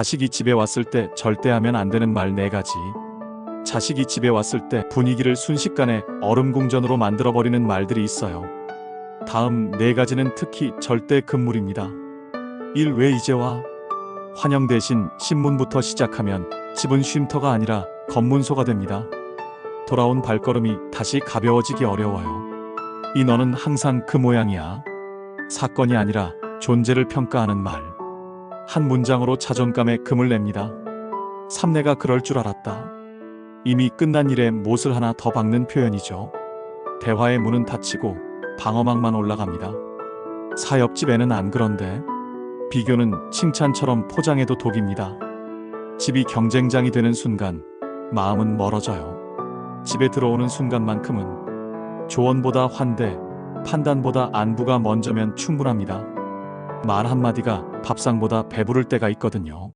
자식이 집에 왔을 때 절대 하면 안 되는 말네 가지. 자식이 집에 왔을 때 분위기를 순식간에 얼음궁전으로 만들어버리는 말들이 있어요. 다음 네 가지는 특히 절대 금물입니다. 1. 왜 이제 와? 환영 대신 신문부터 시작하면 집은 쉼터가 아니라 검문소가 됩니다. 돌아온 발걸음이 다시 가벼워지기 어려워요. 이 너는 항상 그 모양이야. 사건이 아니라 존재를 평가하는 말. 한 문장으로 자존감에 금을 냅니다. 삼내가 그럴 줄 알았다. 이미 끝난 일에 못을 하나 더 박는 표현이죠. 대화의 문은 닫히고 방어막만 올라갑니다. 사옆집에는 안 그런데 비교는 칭찬처럼 포장해도 독입니다. 집이 경쟁장이 되는 순간 마음은 멀어져요. 집에 들어오는 순간만큼은 조언보다 환대, 판단보다 안부가 먼저면 충분합니다. 말 한마디가 밥상보다 배부를 때가 있거든요.